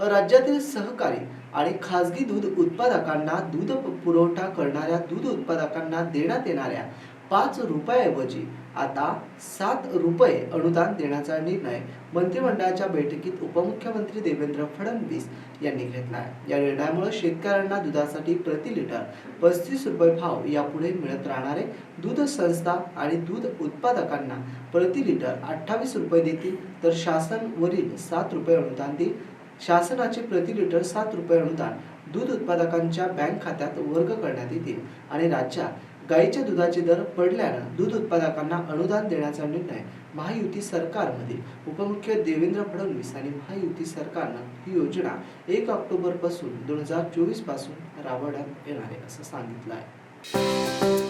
राज्यातील सहकारी आणि खाजगी दूध उत्पादकांना दूध पुरवठा करणाऱ्या दूध उत्पादकांना देण्यात येणाऱ्या पाच रुपयाऐवजी आता सात रुपये अनुदान देण्याचा निर्णय मंत्रिमंडळाच्या बैठकीत उपमुख्यमंत्री देवेंद्र फडणवीस यांनी घेतला आहे या निर्णयामुळे शेतकऱ्यांना दुधासाठी प्रति लिटर पस्तीस रुपये भाव यापुढे मिळत राहणारे दूध संस्था आणि दूध उत्पादकांना प्रति लिटर अठ्ठावीस रुपये देतील तर शासनवरील सात रुपये अनुदान देईल शासनाचे प्रति लिटर सात रुपये अनुदान दूध उत्पादकांच्या बँक खात्यात वर्ग करण्यात येतील आणि राज्यात गाईच्या दुधाचे दर पडल्यानं दूध उत्पादकांना अनुदान देण्याचा निर्णय महायुती सरकारमधील उपमुख्य देवेंद्र फडणवीस आणि महायुती सरकारनं ही योजना एक ऑक्टोबरपासून दोन हजार चोवीसपासून राबवण्यात येणार आहे असं सांगितलं आहे.